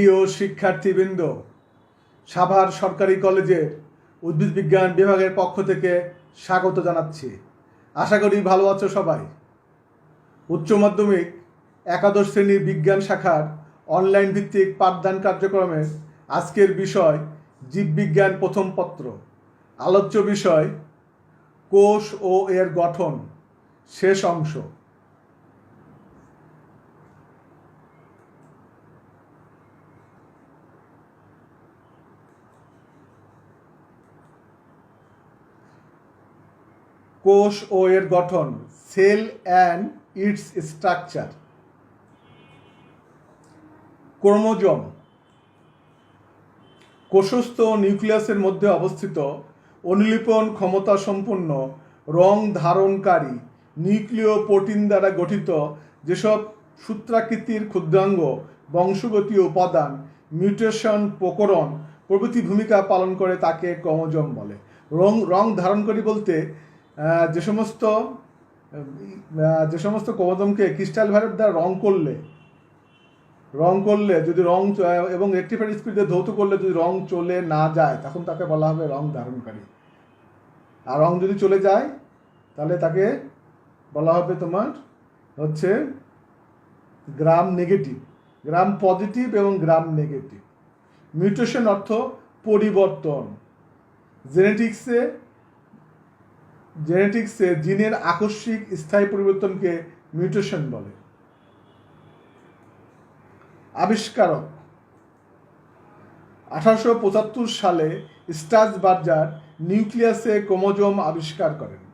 প্রিয় শিক্ষার্থীবৃন্দ, সাভার সরকারি কলেজের উদ্ভিদ বিজ্ঞান বিভাগের পক্ষ থেকে স্বাগত জানাচ্ছি। আশা করি ভালো আছো সবাই। উচ্চ মাধ্যমিক, একাদশ শ্রেণির বিজ্ঞান শাখার অনলাইন ভিত্তিক পাঠদান কার্যক্রমের আজকের বিষয় জীববিজ্ঞান প্রথম পত্র। আলোচ্য বিষয়, কোষ ও এর গঠন, শেষ অংশ। কোষ ও এর গঠন, cell and its structure. Chromosome, কোষস্থ নিউক্লিয়াসের মধ্যে অবস্থিত, অনুলিপন ক্ষমতা সম্পন্ন রং ধারণকারী, নিউক্লিয় প্রোটিন দ্বারা গঠিত যেসব সূত্রাকৃতির ক্ষুদ্রাঙ্গ বংশগতি উপাদান, মিউটেশন প্রকরণ প্রভৃতি ভূমিকা পালন করে তাকে ক্রোমোজোম বলে। রং রং ধারণকারী বলতে যে সমস্ত যে সমস্ত ক্রোমোজোমকে ক্রিস্টাল ভাইরাস দ্বারা রং করলে রং করলে, যদি রং এবং রেক্টিফাইড স্পিডে ধৌত করলে যদি রং চলে না যায়, তখন তাকে বলা হবে রং ধারণকারী। আর রং যদি চলে যায়, তাহলে তাকে বলা হবে তোমার হচ্ছে গ্রাম নেগেটিভ গ্রাম পজিটিভ এবং গ্রাম নেগেটিভ মিউটেশন অর্থ পরিবর্তন। জেনেটিক্সে জেনেটিক্সে জিনের আকস্মিক স্থায়ী পরিবর্তনকে মিউটেশন বলে। আবিষ্কারক আঠারোশো পঁচাত্তর সালে স্টাস বার্জার নিউক্লিয়াসে ক্রোমোজোম আবিষ্কার করেন।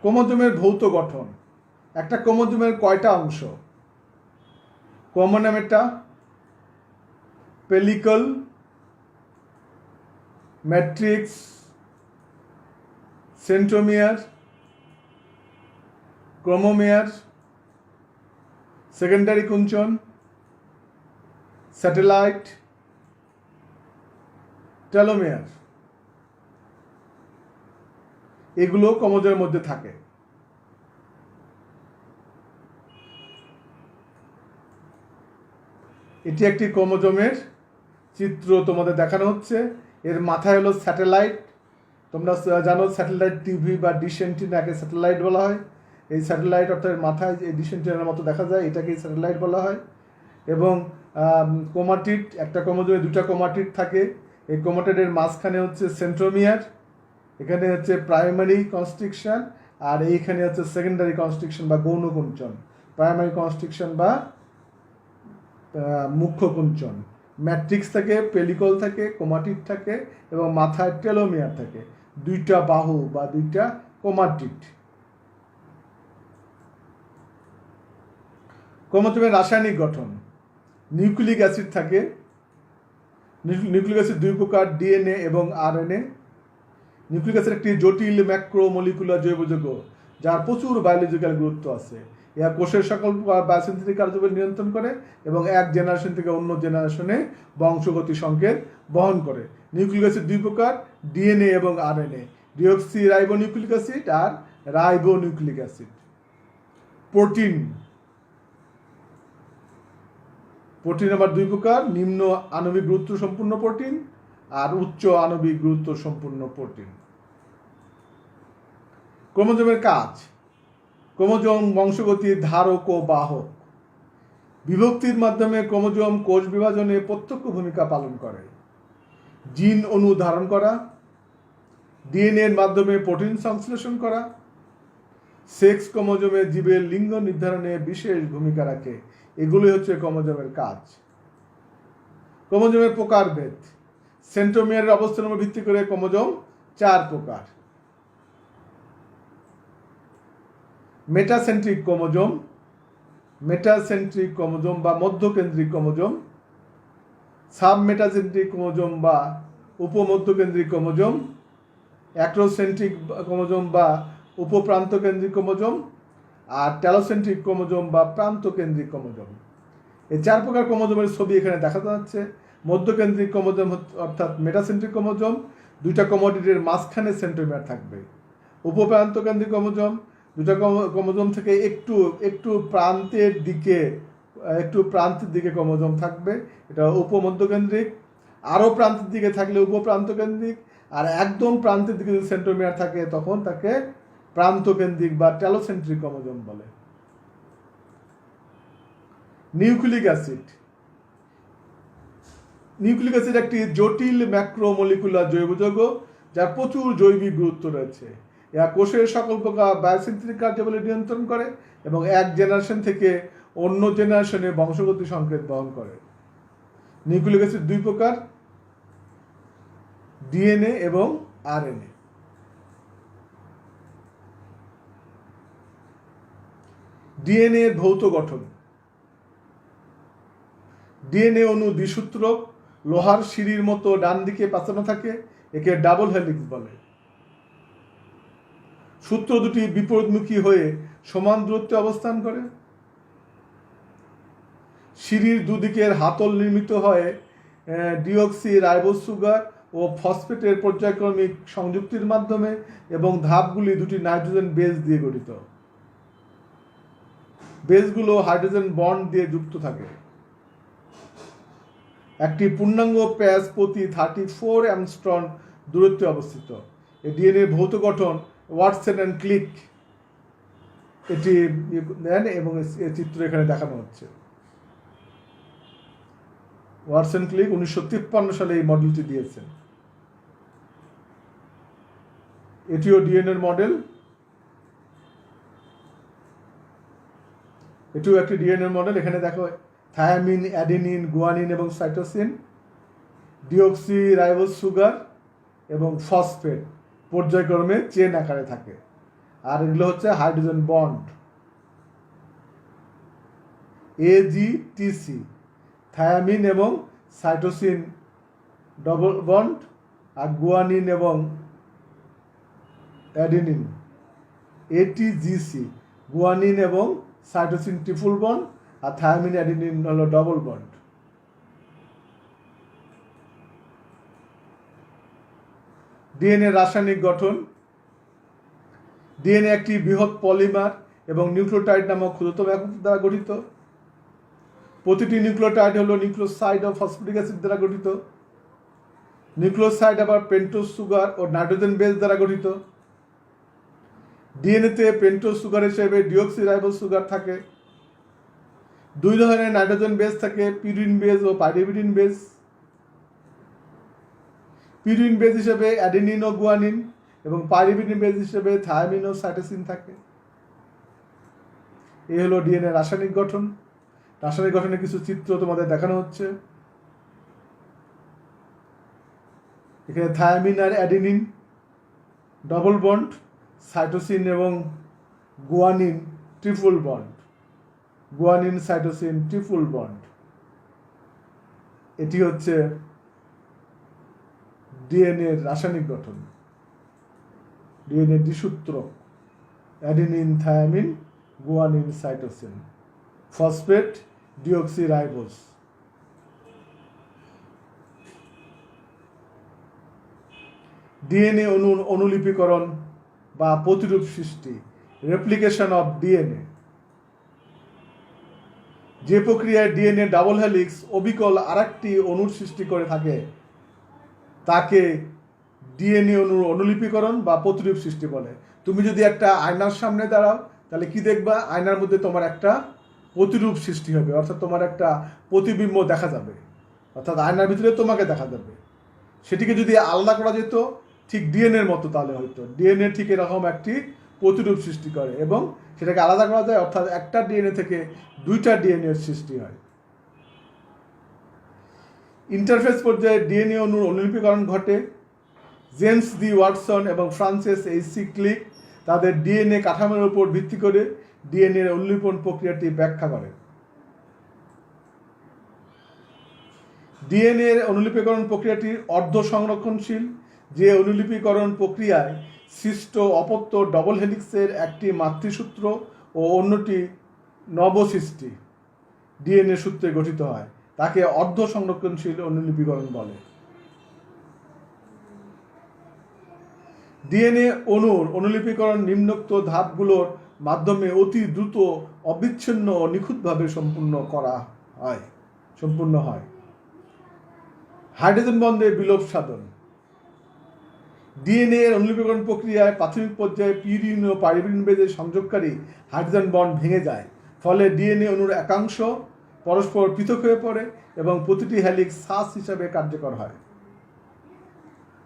ক্রোমোজোমের ভৌত গঠন। একটা ক্রোমোজোমের কয়টা অংশ? Chromonemata, pellicle matrix, centromere, chromomere, secondary কুঞ্চন, satellite telomere এগুলো কমজের মধ্যে থাকে। এটি একটি ক্রোমোজোমের চিত্র তোমাদের দেখানো হচ্ছে। এর মাথায় হলো স্যাটেলাইট। তোমরা জানো স্যাটেলাইট টিভি বা ডিশ অ্যান্টিনাকে স্যাটেলাইট বলা হয়। এই স্যাটেলাইট অর্থাৎ মাথায় এই ডিশ অ্যান্টিনার মতো দেখা যায়, এটাকেই স্যাটেলাইট বলা হয়। এবং কোমাটিট একটা ক্রোমোজোমে দুটা কোমাটিট থাকে। এই কোমাটিটের মাঝখানে হচ্ছে সেন্ট্রোমিয়ার, এখানে হচ্ছে প্রাইমারি কনস্ট্রিকশন, আর এইখানে হচ্ছে সেকেন্ডারি কনস্ট্রিকশন বা গৌণ কুঞ্চন। প্রাইমারি কনস্ট্রিকশন বা মুখ্য কুঞ্চন। ম্যাট্রিক্স থাকে, পেলিকল থাকে কোমাটিট থাকে এবং মাথায় টেলোমিয়ার থাকে। দুইটা বাহু বা দুইটা কোমাটিট ক্রোমোজোমের রাসায়নিক গঠন। নিউক্লিক অ্যাসিড থাকে। নিউক্লিক অ্যাসিড দুই প্রকার, ডিএনএ এবং আরএনএ। নিউক্লিক অ্যাসিড একটি জটিল ম্যাক্রোমলিকুলার জৈব যৌগ যার প্রচুর বায়োলজিক্যাল গুরুত্ব আছে। এরা কোষের সকল বায়োসিন্থেটিক কার্যকরী নিয়ন্ত্রণ করে এবং এক জেনারেশন থেকে অন্য জেনারেশনে বংশগতি সংকেত বহন করে। নিউক্লিক অ্যাসিড দুই প্রকার ডিএনএ এবং RNA deoxy ribo nucleic acid আর ribo nucleic acid protein protein আবার দুই প্রকার, নিম্ন আণবিক গুরুত্ব সম্পূর্ণ প্রোটিন আর উচ্চ আণবিক গুরুত্ব সম্পূর্ণ প্রোটিন ক্রোমোজোমের কাজ। ক্রোমোজোম বংশগতির ধারক ও বাহক। বিভক্তির মাধ্যমে ক্রোমোজোম কোষ বিভাজনে প্রত্যক্ষ ভূমিকা পালন করে। জিন অণু ধারণ করা, ডিএনএ এর মাধ্যমে প্রোটিন সংশ্লেষণ করা, সেক্স ক্রোমোজোমে জীবের লিঙ্গ নির্ধারণে বিশেষ ভূমিকা রাখে। এগুলোই হচ্ছে ক্রোমোজোমের কাজ। ক্রোমোজোমের প্রকারভেদ। সেন্ট্রোমিয়ারের অবস্থানের উপর ভিত্তি করে ক্রোমোজোম চার প্রকার। মেটাসেন্ট্রিক ক্রোমোজোম মেটাসেন্ট্রিক ক্রোমোজোম বা মধ্যকেন্দ্রিক ক্রোমোজোম সাবমেটাসেন্ট্রিক ক্রোমোজোম বা উপমধ্যকেন্দ্রিক ক্রোমোজোম অ্যাক্রোসেন্ট্রিক ক্রোমোজোম বা উপপ্রান্তকেন্দ্রিক ক্রোমোজোম আর ট্যালোসেন্ট্রিক ক্রোমোজোম বা প্রান্তকেন্দ্রিক ক্রোমোজোম এই চার প্রকার ক্রোমোজোমের ছবি এখানে দেখা যাচ্ছে। মধ্যকেন্দ্রিক ক্রোমোজোম অর্থাৎ মেটাসেন্ট্রিক ক্রোমোজোম দুইটা কমোডিটির মাঝখানে সেন্ট্রোমিয়ার থাকবে। উপপ্রান্তকেন্দ্রিক ক্রোমোজোম দুটা ক্রোমোজোম থেকে একটু একটু প্রান্তের দিকে, একটু প্রান্তের দিকে ক্রোমোজোম থাকবে। এটা উপমধ্যকেন্দ্রিক, আরও প্রান্তের দিকে থাকলে উপপ্রান্তকেন্দ্রিক, আর একদম প্রান্তের দিকে যদি সেন্ট্রোমিয়ার থাকে, তখন তাকে প্রান্তকেন্দ্রিক বা ট্যালোসেন্ট্রিক ক্রোমোজোম বলে। Nucleic acid. নিউক্লিক অ্যাসিড একটি জটিল ম্যাক্রোমলিকুলার জৈব যৌগ যার প্রচুর জৈবিক গুরুত্ব রয়েছে। এরা কোষের সকল প্রকার বায়োসিন্থেটিক কার্যাবলী নিয়ন্ত্রণ করে এবং এক জেনারেশন থেকে অন্য জেনারেশনে বংশগতি সংকেত বহন করে। নিউক্লিক অ্যাসিড দুই প্রকার, ডিএনএ এবং আরএনএ। ডিএনএ ভৌত গঠন। ডিএনএ অণু দ্বিসূত্রক, লোহার সিঁড়ির মতো ডান দিকে পাচানো থাকে, একে ডাবল হেলিক্স বলে। সূত্র দুটি বিপরীতমুখী হয়ে সমান দূরত্বে অবস্থান করে। সিঁড়ির দুদিকের হাতল নির্মিত হয় ডিঅক্সি রাইবোজ সুগার ও ফসফেটের পর্যায়ক্রমিক সংযুক্তির মাধ্যমে এবং ধাপগুলি দুটি নাইট্রোজেন বেস দিয়ে গঠিত। বেসগুলো হাইড্রোজেন বন্ড দিয়ে যুক্ত থাকে। একটি পূর্ণাঙ্গ প্যাচ প্রতি থার্টি ফোর অ্যামস্ট্রন দূরত্বে অবস্থিত। এই ডিএনএ ভৌত গঠন ওয়াটসন অ্যান্ড ক্লিক এটি দেন এবং চিত্র এখানে দেখানো হচ্ছে। ওয়াটসন ক্লিক উনিশশো তিপ্পান্ন সালে এই মডেলটি দিয়েছেন। এটিও ডিএনএর মডেল এটিও একটি ডিএনএর মডেল এখানে দেখো থায়ামিন অ্যাডিনিন গুয়ানিন এবং সাইটোসিন ডিঅক্সি রাইবোজ সুগার এবং ফসফেট পর্যায়ক্রমে চেন আকারে থাকে। আর এগুলো হচ্ছে hydrogen bond A G T C thymine এবং সাইটোসিন ডবল বন্ড আর গুয়ানিন এবং adenine A T G C guanine এবং সাইটোসিন ট্রিপল বন্ড আর থায়ামিন অ্যাডিনিন হলো ডবল বন্ড ডিএনএ রাসায়নিক গঠন, ডিএনএ একটি বৃহৎ পলিমার এবং নিউক্লিওটাইড নামক ক্ষুদ্রতম একক দ্বারা গঠিত। প্রতিটি নিউক্লিওটাইড হলো নিউক্লিওসাইড ও ফসফরিক অ্যাসিড দ্বারা গঠিত। নিউক্লিওসাইড আবার পেন্টোজ সুগার ও নাইট্রোজেন বেস দ্বারা গঠিত। ডিএনএতে পেন্টোজ সুগার হিসেবে ডিঅক্সিরাইবোজ সুগার থাকে। দুই ধরনের নাইট্রোজেন বেস থাকে, পিউরিন বেস ও পাইরিবিডিন বেস। পিউরিন বেজ হিসেবে অ্যাডেনিন ও গুয়ানিন এবং পাইরিবিডিন বেজ হিসেবে থায়ামিন ও সাইটোসিন থাকে। এই হলো ডিএনএ রাসায়নিক গঠন। রাসায়নিক গঠনের কিছু চিত্র তোমাদের দেখানো হচ্ছে। এখানে থায়ামিন আর অ্যাডিনিন ডবল বন্ড সাইটোসিন এবং guanine triple bond guanine, cytosine triple bond এটি হচ্ছে ডিএনএর রাসায়নিক গঠন। DNA দ্বিসূত্র adenine thymine guanine cytosine phosphate deoxyribose DNA অনু, অনুলিপিকরণ বা প্রতিরূপ সৃষ্টি রেপ্লিকেশন অফ ডিএনএ যে প্রক্রিয়ায় ডিএনএ ডাবল হেলিক্স, অবিকল আরেকটি অণুর সৃষ্টি করে থাকে তাকে ডিএনএ অণুর অনুলিপিকরণ বা প্রতিরূপ সৃষ্টি বলে। তুমি যদি একটা আয়নার সামনে দাঁড়াও, তাহলে কি দেখবা? আয়নার মধ্যে তোমার একটা প্রতিরূপ সৃষ্টি হবে, অর্থাৎ তোমার একটা প্রতিবিম্ব দেখা যাবে। অর্থাৎ আয়নার ভিতরে তোমাকে দেখা যাবে। সেটিকে যদি আলাদা করা যেত, ঠিক ডিএনএর মতো তাহলে হয়তো ডিএনএ ঠিক এরকম একটি প্রতিরূপ সৃষ্টি করে এবং সেটাকে আলাদা করা যায়, অর্থাৎ একটা ডিএনএ থেকে দুইটা ডিএনএর সৃষ্টি হয়। ইন্টারফেস পর্যায়ে ডিএনএ অণুর অনুলিপিকরণ ঘটে। জেমস ডি ওয়াটসন এবং ফ্রান্সিস এইচ সি ক্লিক তাদের ডিএনএ কাঠামোর উপর ভিত্তি করে ডিএনএর অনুলিপন প্রক্রিয়াটি ব্যাখ্যা করেন ডিএনএর অনুলিপিকরণ প্রক্রিয়াটি অর্ধ সংরক্ষণশীল, যে অনুলিপিকরণ প্রক্রিয়ায় সৃষ্ট অপত্য ডবল হেলিক্সের একটি মাতৃসূত্র ও অন্যটি নবসৃষ্টি ডিএনএ সূত্রে গঠিত হয়। তাকে অর্ধ সংরক্ষণশীল অনুলিপিকরণ বলে। ডিএনএ অণুর অনুলিপিকরণ নিম্নোক্ত ধাপগুলোর মাধ্যমে অতি দ্রুত, অবিচ্ছিন্ন ও নিখুঁতভাবে সম্পূর্ণ করা হয়, সম্পূর্ণ হয়। হাইড্রোজেন বন্ডের বিলোপ সাধন। ডিএনএ এর অনুলিপিকরণ প্রক্রিয়ায় প্রাথমিক পর্যায়ে পিউরিন ও পাইরিন বেজের সংযোগকারী হাইড্রোজেন বন্ড ভেঙে যায়, ফলে ডিএনএ অণুর একাংশ পরস্পর পৃথক হয়ে পড়ে এবং প্রতিটি হ্যালিক্স শ্বাস হিসাবে কার্যকর হয়।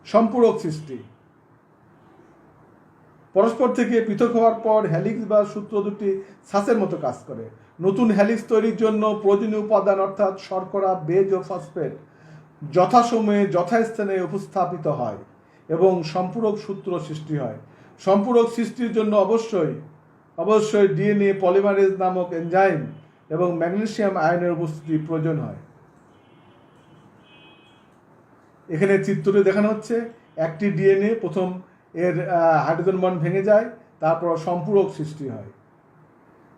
সম্পূরক সৃষ্টি। পরস্পর থেকে পৃথক হওয়ার পর হ্যালিক্স বা সূত্র দুটি শ্বাসের মতো কাজ করে। নতুন হ্যালিক্স তৈরির জন্য প্রয়োজনীয় উপাদান অর্থাৎ শর্করা, বেজ ও ফসফেট যথাসময়ে, যথাস্থানে উপস্থাপিত হয় এবং সম্পূরক সূত্র সৃষ্টি হয়। সম্পূরক সৃষ্টির জন্য অবশ্যই অবশ্যই ডিএনএ পলিমারেজ নামক এনজাইম এবং ম্যাগনেসিয়াম আয়নের উপস্থিতি প্রয়োজন হয়। এখানে চিত্রটি দেখানো হচ্ছে, একটি ডিএনএ, প্রথম এর হাইড্রোজেন বন্ড ভেঙে যায়, তারপর সম্পূরক সৃষ্টি হয়।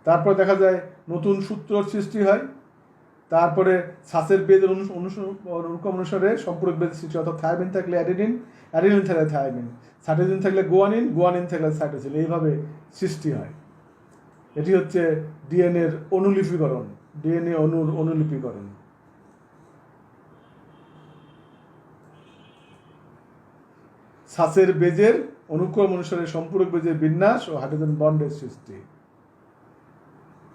তারপর দেখা যায় নতুন সূত্র সৃষ্টি হয়, তারপরে শ্বাসের বেদের অনুক্রম অনুসারে সম্পূরক বেদ সৃষ্টি অর্থাৎ থায়ামিন থাকলে অ্যাডিনিন অ্যাডিনিন থাকলে থায়ামিন সাইটোজিন থাকলে গোয়ানিন গোয়ানিন থাকলে সাইটোসিন, এইভাবে সৃষ্টি হয়। এটি হচ্ছে ডিএনএর অনুলিপিকরণ। ডিএনএ অনুর অনুলিপিকরণ। শ্বাসের বেজের অনুক্রম অনুসারে সম্পূরক বেজের বিন্যাস ও হাইড্রোজেন বন্ডের সৃষ্টি।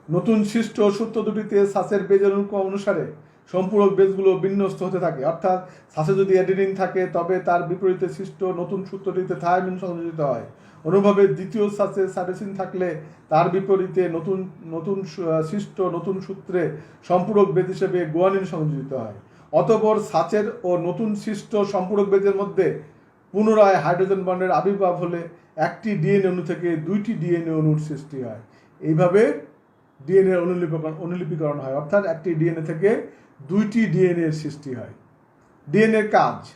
নতুন সৃষ্ট সূত্র দুটিতে শ্বাসের বেজের অনুক্রম অনুসারে সম্পূরক বেজগুলো বিন্যস্ত হতে থাকে। অর্থাৎ শ্বাসে যদি অ্যাডিনিন থাকে, তবে তার বিপরীতে সৃষ্ট নতুন সূত্রটিতে থায়ামিন সংযোজিত হয়। অনুভাবে দ্বিতীয় শ্বাসে সাইটোসিন থাকলে তার বিপরীতে নতুন নতুন সৃষ্ট নতুন সূত্রে সম্পূরক বেদ হিসেবে গোয়ানিন সংযোজিত হয়। অতপর সাচের ও নতুন সৃষ্ট সম্পূরক বেজের মধ্যে পুনরায় হাইড্রোজেন বন্ডের আবির্ভাব হলে একটি ডিএনএ অণু থেকে দুইটি ডিএনএ অণুর সৃষ্টি হয়। এইভাবে ডিএনএ অনুলিপিকরণ অনুলিপিকরণ হয়। অর্থাৎ একটি ডিএনএ থেকে দুইটি ডিএনএ সৃষ্টি হয়। ডিএনএর কাজ।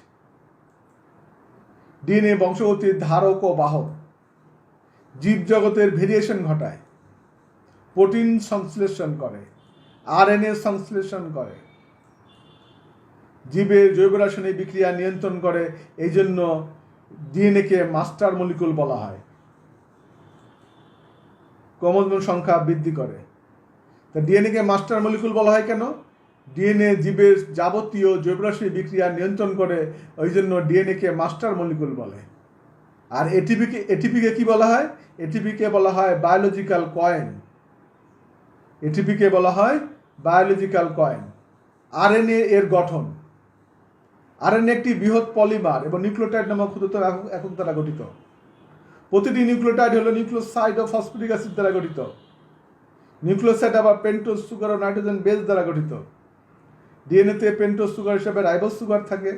ডিএনএ বংশগতির ধারক ও বাহক। জীবজগতের ভেরিয়েশন ঘটায়। প্রোটিন সংশ্লেষণ করে। আরএনএ সংশ্লেষণ করে। জীবের জৈব রাসায়নিক বিক্রিয়া নিয়ন্ত্রণ করে। এই জন্য ডিএনএকে মাস্টার মলিকুল বলা হয়। ক্রোমোজোম সংখ্যা বৃদ্ধি করে। তা ডিএনএকে মাস্টার মলিকুল বলা হয় কেন? ডিএনএ জীবের যাবতীয় জৈব রাসায়নিক বিক্রিয়া নিয়ন্ত্রণ করে, ওই জন্য ডিএনএকে মাস্টার মলিকুল বলে। আর এটিপিকে এটিপিকে কি বলা হয়? এটিপিকে বলা হয় বায়োলজিক্যাল কয়েন। এটিপিকে বলা হয় বায়োলজিক্যাল কয়েন। আরএনএ এর গঠন। আরএনএ একটি বৃহৎ পলিমার এবং নিউক্লিওটাইড নামক ক্ষুদ্রতর একক- একক দ্বারা গঠিত। প্রতিটি নিউক্লিওটাইড হলো নিউক্লিওসাইড ও ফসফরিক অ্যাসিড দ্বারা গঠিত। নিউক্লিওসাইড আবার পেন্টোজ, সুগার ও নাইট্রোজেন বেস দ্বারা গঠিত। ডিএনএতে পেন্টোজ সুগার হিসাবে রাইবোজ সুগার থাকে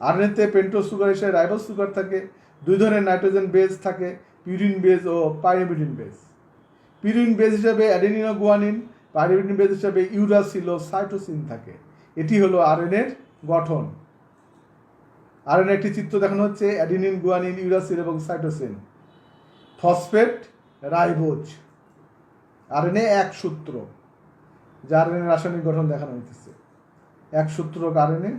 আরএনএতে পেন্টোজ সুগার হিসাবে রাইবোজ সুগার থাকে, দুই ধরনের নাইট্রোজেন বেস থাকে পিউরিন বেস ও পাইরিমিডিন বেস পিউরিন বেস হিসাবে অ্যাডেনিন গুয়ানিন পাইরিমিডিন বেস হিসাবে ইউরাসিল ও সাইটোসিন থাকে। এটি হলো আরএনএর গঠন। আরএনএ একটি চিত্র দেখানো হচ্ছে অ্যাডিনিন গুয়ানিন ইউরাসিল এবং সাইটোসিন ফসফেট রাইবোজ আরএনএ এক সূত্র। যা আরএনএ রাসায়নিক গঠন দেখানো হইতেছে। এক সূত্র RNA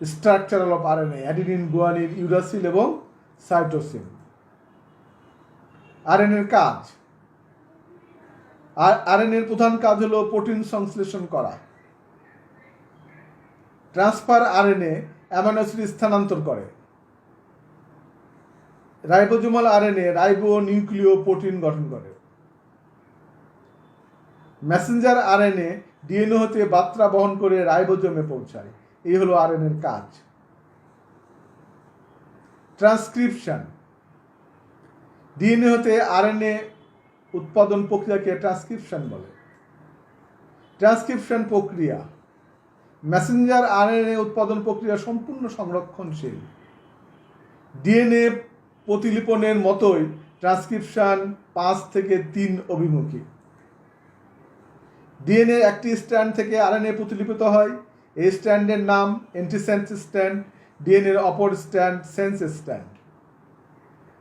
structural of RNA adenine guanine uracil এবং সাইটোসিন আরএনএর কাজ। আর আরএনএর প্রধান কাজ হলো প্রোটিন সংশ্লেষণ করা। ট্রান্সফার আরএনএ অ্যামাইনো অ্যাসিড স্থানান্তর করে। রাইবোজোমাল আরএনএ রাইবো নিউক্লিয় প্রোটিন গঠন করে। মেসেঞ্জার আরএনএ ডিএনএ হতে বার্তা বহন করে রাইবোজোমে পৌঁছায়। এই হলো আরএনএর কাজ। ট্রান্সক্রিপশন ডিএনএ হতে আরএনএ উৎপাদন প্রক্রিয়াকে ট্রান্সক্রিপশন বলে। ট্রান্সক্রিপশন প্রক্রিয়া। মেসেঞ্জার আরএনএ উৎপাদন প্রক্রিয়া সম্পূর্ণ সংরক্ষণশীল। ডিএনএ প্রতিলিপনের মতোই ট্রান্সক্রিপশন পাঁচ থেকে তিন অভিমুখী। ডিএনএ একটি স্ট্র্যান্ড থেকে আরএনএ প্রতিলিপিত হয়। এই স্ট্র্যান্ডের নাম অ্যান্টিসেন্স স্ট্র্যান্ড ডিএনএর অপর স্ট্র্যান্ড সেন্স স্ট্র্যান্ড।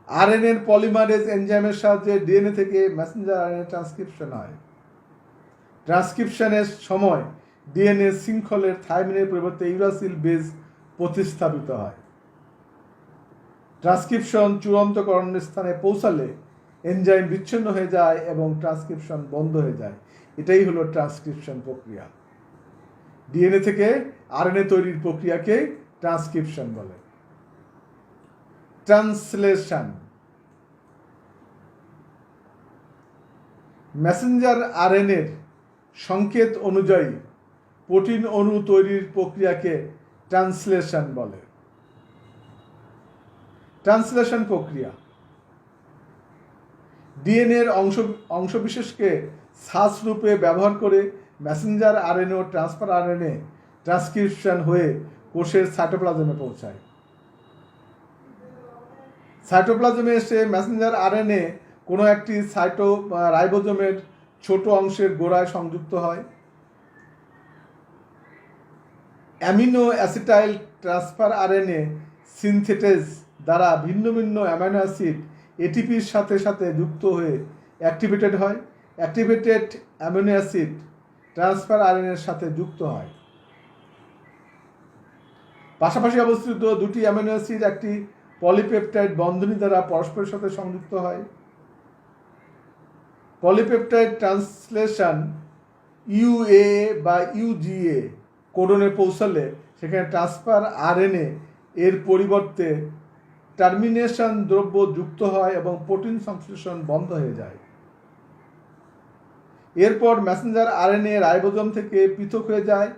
আরএনএর পলিমারেজ এনজাইমের সাহায্যে ডিএনএ থেকে মেসেঞ্জার আরএনএ ট্রান্সক্রিপশন হয়। ট্রান্সক্রিপশনের সময় ডিএনএ শৃঙ্খলের থাইমিনের পরিবর্তে ইউরাসিল বেজ প্রতিস্থাপিত হয়। ট্রান্সক্রিপশন চূড়ান্তকরণের স্থানে পৌঁছালে এনজাইম বিচ্ছিন্ন হয়ে যায় এবং ট্রান্সক্রিপশন বন্ধ হয়ে যায়। এটাই হলো ট্রান্সক্রিপশন প্রক্রিয়া। ডিএনএ থেকে আরএনএ তৈরির প্রক্রিয়াকে ট্রান্সক্রিপশন বলে। ট্রান্সলেশন মেসেঞ্জার আরএনএর সংকেত অনুযায়ী প্রোটিন অণু তৈরির প্রক্রিয়াকে ট্রান্সলেশন বলে। ট্রান্সলেশন প্রক্রিয়া। ডিএনএর অংশ অংশবিশেষকে শ্বাস রূপে ব্যবহার করে মেসেঞ্জার আরএনএ ও ট্রান্সফার আরএনএ ট্রান্সক্রিপশন হয়ে কোষের সাইটোপ্লাজমে পৌঁছায়। সাইটোপ্লাজমে এসে মেসেঞ্জার আরএনএ কোনো একটি সাইটো রাইবোজোমের ছোট অংশের গোড়ায় সংযুক্ত হয়। Amino acetyl transfer RNA synthetase দ্বারা ভিন্ন ভিন্ন অ্যামাইনো অ্যাসিড এটিপির সাথে সাথে যুক্ত হয়ে অ্যাক্টিভেটেড হয়। অ্যাক্টিভেটেড অ্যামিনো অ্যাসিড ট্রান্সফার আরএনএর সাথে যুক্ত হয়। পাশাপাশি অবস্থিত দুটি অ্যামিনো অ্যাসিড একটি পলিপেপটাইড বন্ধনী দ্বারা পরস্পরের সাথে সংযুক্ত হয়। পলিপেপটাইড ট্রান্সলেশন ইউএ বা ইউজিএ কোডনে পৌঁছালে সেখানে ট্রান্সফার আরএনএ এর পরিবর্তে টার্মিনেশন দ্রব্য যুক্ত হয় এবং প্রোটিন সংশ্লেষণ বন্ধ হয়ে যায়। এরপর মেসেঞ্জার আরএনএ রাইবোজোম থেকে পৃথক হয়ে যায়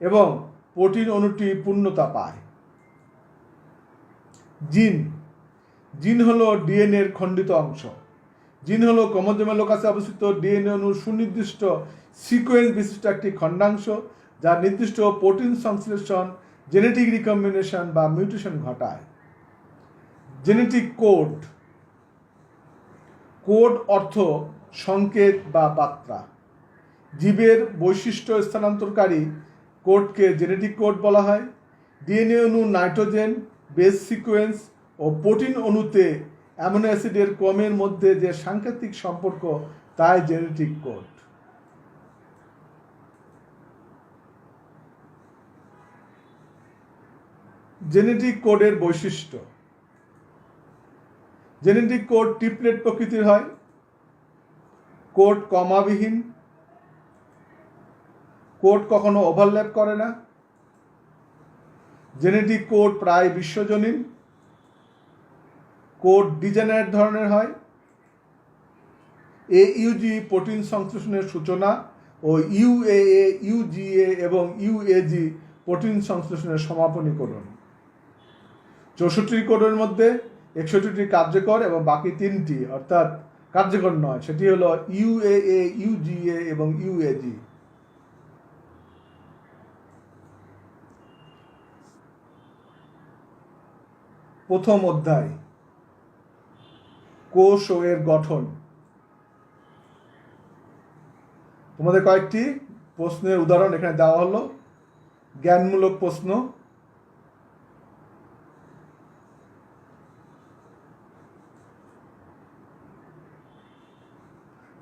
এবং প্রোটিন অণুটি পূর্ণতা পায়। জিন। জিন হলো ডিএনএর খণ্ডিত অংশ। জিন হলো ক্রোমোজোমের লোকাসে অবস্থিত ডিএনএ অণুর সুনির্দিষ্ট সিকোয়েন্স বিশিষ্ট একটি খণ্ডাংশ, যা নির্দিষ্ট প্রোটিন সংশ্লেষণ জেনেটিক রিকম্বিনেশন বা মিউটেশন ঘটায়। জেনেটিক কোড কোড অর্থ সংকেত বা বার্তা। জীবের বৈশিষ্ট্য স্থানান্তরকারী কোডকে জেনেটিক কোড বলা হয়। ডিএনএ অণু নাইট্রোজেন, বেস সিকোয়েন্স ও প্রোটিন অণুতে অ্যামিনো অ্যাসিডের ক্রমের মধ্যে যে সাংকেতিক সম্পর্ক, তাই জেনেটিক কোড। জেনেটিক কোডের বৈশিষ্ট্য। জেনেটিক কোড টিপলেট প্রকৃতির হয়। কোড কমাবিহীন। কোড কখনো ওভারল্যাপ করে না। জেনেটিক কোড প্রায় বিশ্বজনীন। কোড ডিজেনারেট ধরনের হয়। এ ইউজি প্রোটিন সংশ্লেষণের সূচনা ও ইউএএ ইউজিএ এবং ইউএজি প্রোটিন সংশ্লেষণের সমাপনী করুন। চৌষট্টি কোডের মধ্যে একষট্টিটি কার্যকর এবং বাকি তিনটি, অর্থাৎ কার্যকর নয়, সেটি হলো ইউএএ ইউজিএ এবং ইউএজি প্রথম অধ্যায়, কোষ ও এর গঠন। তোমাদের কয়েকটি প্রশ্নের উদাহরণ এখানে দেওয়া হলো। জ্ঞানমূলক প্রশ্ন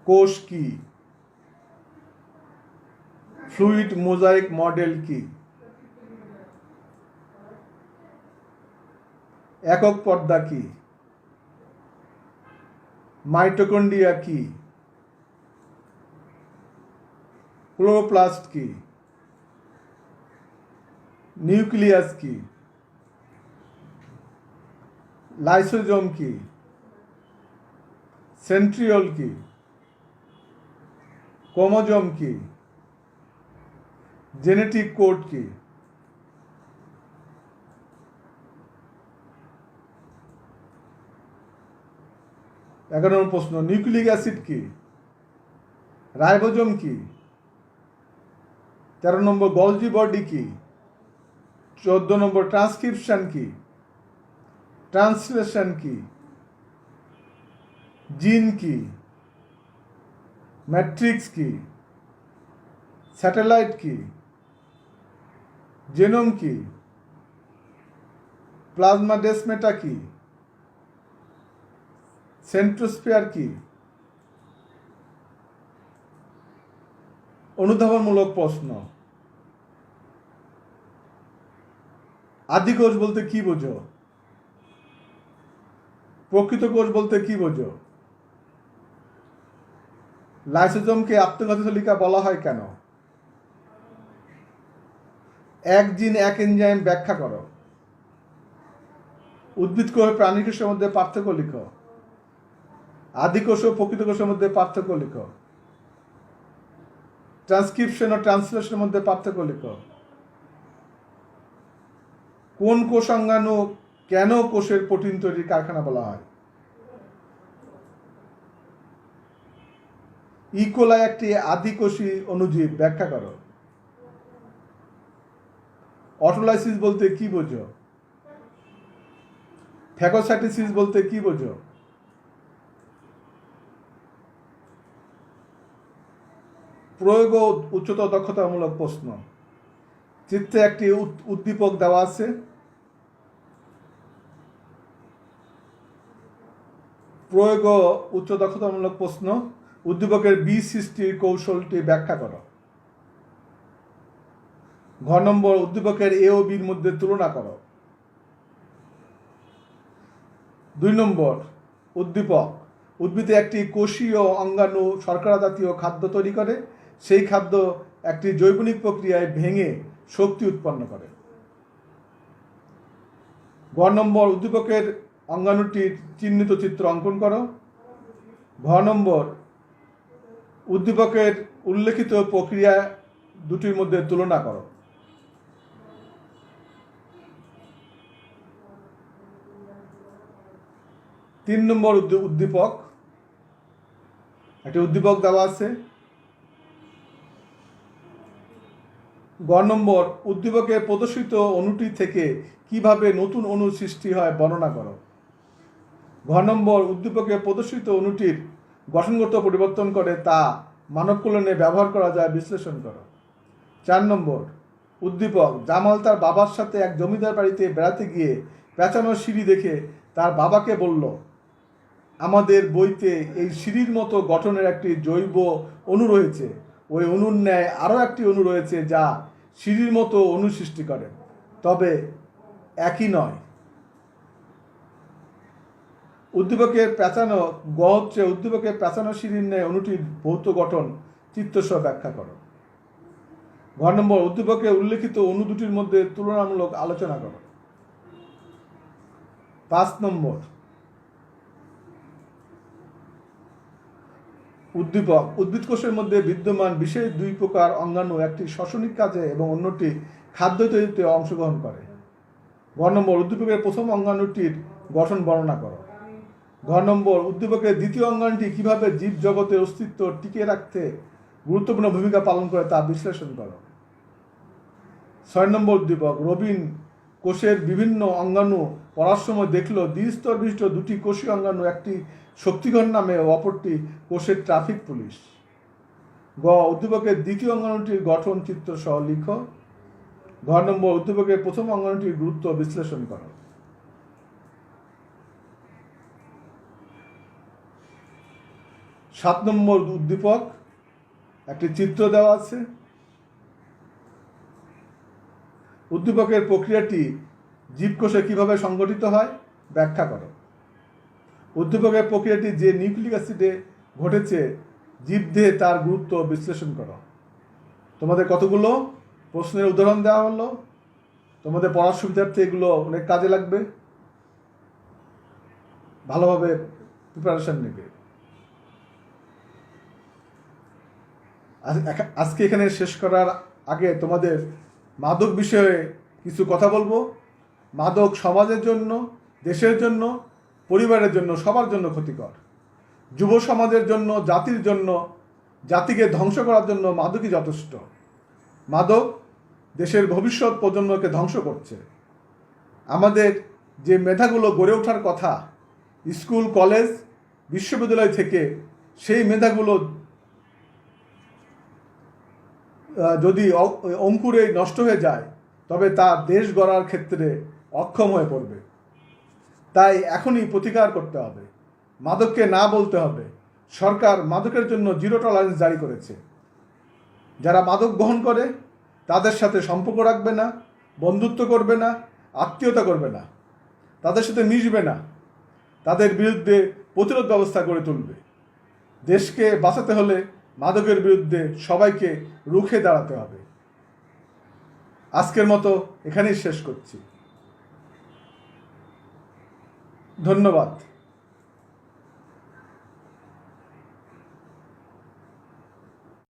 কোষ কি ফ্লুইড মোজাইক মডেল কি একক পর্দা কি মাইটোকন্ড্রিয়া কি ক্লোরোপ্লাস্ট কি নিউক্লিয়াস কি লাইসোজোম কি সেন্ট্রিওল কি ক্রোমোজোম কি? জেনেটিক কোড কি? এগারো প্রশ্ন, নিউক্লিক অ্যাসিড কি? রাইবোজোম কি? তেরো নম্বর, গলজি বডি কি? চোদ্দ নম্বর, ট্রান্সক্রিপশন কি? ট্রান্সলেশন কি? জিন কি? ম্যাট্রিক্স কি? স্যাটেলাইট কি? জেনোম কি? প্লাজমা ডেসমেটা কি? সেন্ট্রোস্ফিয়ার কি? অনুধাবনমূলক প্রশ্ন। আদিকোষ বলতে কি বোঝো? প্রকৃত কোষ বলতে কি বোঝো? লাইসোজোমকে আত্মঘাতী তালিকা বলা হয় কেন? এক জিন, এক এনজাইম ব্যাখ্যা করো। উদ্ভিদ কোষ, প্রাণী কোষের মধ্যে পার্থক্য লিখো। আদি কোষ ও প্রকৃত কোষের মধ্যে পার্থক্য লিখো। ট্রান্সক্রিপশন ও ট্রান্সলেশনের মধ্যে পার্থক্য লিখো। কোন কোষাঙ্গাণু কেন কোষের প্রোটিন তৈরির কারখানা বলা হয়? ইকোলা একটি আদিকোষী অনুজীব, ব্যাখ্যা করো। অটোলাইসিস বলতে কি বোঝো? ফ্যাগোসাইটোসিস বলতে কি বোঝো? প্রয়োগ ও উচ্চতর দক্ষতামূলক প্রশ্ন। চিত্রে একটি উদ- উদ্দীপক দেওয়া আছে। প্রয়োগ ও উচ্চ দক্ষতামূলক প্রশ্ন। উদ্দীপকের বি সৃষ্টির কৌশলটি ব্যাখ্যা করো। ঘ নম্বর, উদ্দীপকের এ ও বির মধ্যে তুলনা করো। দুই নম্বর, উদ্দীপক, উদ্ভিদে একটি কোষীয় অঙ্গাণু শর্করা জাতীয় খাদ্য তৈরি করে, সেই খাদ্য একটি জৈবনিক প্রক্রিয়ায় ভেঙে শক্তি উৎপন্ন করে। গ নম্বর, উদ্দীপকের অঙ্গাণুটির চিহ্নিত চিত্র অঙ্কন করো। ঘ নম্বর উদ্দীপকের উল্লেখিত প্রক্রিয়া দুটির মধ্যে তুলনা করো। তিন নম্বর উদ্দী- উদ্দীপক। একটি উদ্দীপক দেওয়া আছে। গ নম্বর উদ্দীপকে প্রদর্শিত অণুটি থেকে কীভাবে নতুন অণু সৃষ্টি হয় বর্ণনা করো। ঘ নম্বর উদ্দীপকে প্রদর্শিত অণুটির গঠনগত পরিবর্তন করে তা মানব কল্যাণে ব্যবহার করা যায়, বিশ্লেষণ করো। চার নম্বর, উদ্দীপক, জামাল তার বাবার সাথে এক জমিদার বাড়িতে বেড়াতে গিয়ে পেঁচানো সিঁড়ি দেখে তার বাবাকে বলল, আমাদের বইতে এই সিঁড়ির মতো গঠনের একটি জৈব অণু রয়েছে। ওই অণুর ন্যায় আরও একটি অণু রয়েছে যা সিঁড়ির মতো অণু সৃষ্টি করে। তবে একই নয়। উদ্দীপকের পেঁচানো গ হচ্ছে উদ্দীপকের পেঁচানো সিঁড়ির ন্যায় অণুটির ভৌত গঠন চিত্তসহ ব্যাখ্যা করো। ঘ নম্বর উদ্দীপকে উল্লেখিত অণু দুটির মধ্যে তুলনামূলক আলোচনা করো। পাঁচ নম্বর, উদ্দীপক, উদ্ভিদ কোষের মধ্যে বিদ্যমান বিশেষ দুই প্রকার অঙ্গাণু, একটি শ্বসনিক কাজে এবং অন্যটি খাদ্য তৈরিতে অংশগ্রহণ করে। ঘ নম্বর, উদ্দীপকের প্রথম অঙ্গাণুটির গঠন বর্ণনা করো। ঘ নম্বর, উদ্দীপকের দ্বিতীয় অঙ্গনটি কীভাবে জীব জগতের অস্তিত্ব টিকিয়ে রাখতে গুরুত্বপূর্ণ ভূমিকা পালন করে তা বিশ্লেষণ করো। ছয় নম্বর উদ্দীপক, রবিন কোষের বিভিন্ন অঙ্গাণু পড়ার সময় দেখল দ্বিস্তর বিশিষ্ট দুটি কোষীয় অঙ্গাণু, একটি শক্তিঘর নামে ও অপরটি কোষের ট্রাফিক পুলিশ। গ, উদ্দীপকের দ্বিতীয় অঙ্গাণুটির গঠন, চিত্র সহ লিখো। ঘ নম্বর, উদ্দীপকের প্রথম অঙ্গাণুটির গুরুত্ব বিশ্লেষণ করো। সাত নম্বর উদ্দীপক, একটি চিত্র দেওয়া আছে। উদ্দীপকের প্রক্রিয়াটি জীবকোষে কীভাবে সংগঠিত হয়, ব্যাখ্যা করো। উদ্দীপকের প্রক্রিয়াটি যে নিউক্লিক অ্যাসিডে ঘটেছে, জীবদেহে তার গুরুত্ব বিশ্লেষণ করো। তোমাদের কতগুলো প্রশ্নের উদাহরণ দেওয়া হলো? তোমাদের পড়ার সুবিধার্থে এগুলো অনেক কাজে লাগবে। ভালোভাবে প্রিপারেশন নেবে। আজকে এখানে শেষ করার আগে তোমাদের মাদক বিষয়ে কিছু কথা বলব। মাদক সমাজের জন্য, দেশের জন্য, পরিবারের জন্য, সবার জন্য ক্ষতিকর। যুব সমাজের জন্য, জাতির জন্য, জাতিকে ধ্বংস করার জন্য মাদকই যথেষ্ট। মাদক দেশের ভবিষ্যৎ প্রজন্মকে ধ্বংস করছে। আমাদের যে মেধাগুলো গড়ে ওঠার কথা, স্কুল, কলেজ, বিশ্ববিদ্যালয় থেকে সেই মেধাগুলো যদি অঙ্কুরে নষ্ট হয়ে যায়, তবে তা দেশ গড়ার ক্ষেত্রে অক্ষম হয়ে পড়বে। তাই এখনই প্রতিকার করতে হবে। মাদককে না বলতে হবে। সরকার মাদকের জন্য জিরো টলারেন্স জারি করেছে। যারা মাদক গ্রহণ করে, তাদের সাথে সম্পর্ক রাখবে না, বন্ধুত্ব করবে না, আত্মীয়তা করবে না, তাদের সাথে মিশবে না। তাদের বিরুদ্ধে প্রতিরোধ ব্যবস্থা গড়ে তুলবে। দেশকে বাঁচাতে হলে মাদকের বিরুদ্ধে সবাইকে রুখে দাঁড়াতে হবে। আজকের মতো এখানেই শেষ করছি। ধন্যবাদ।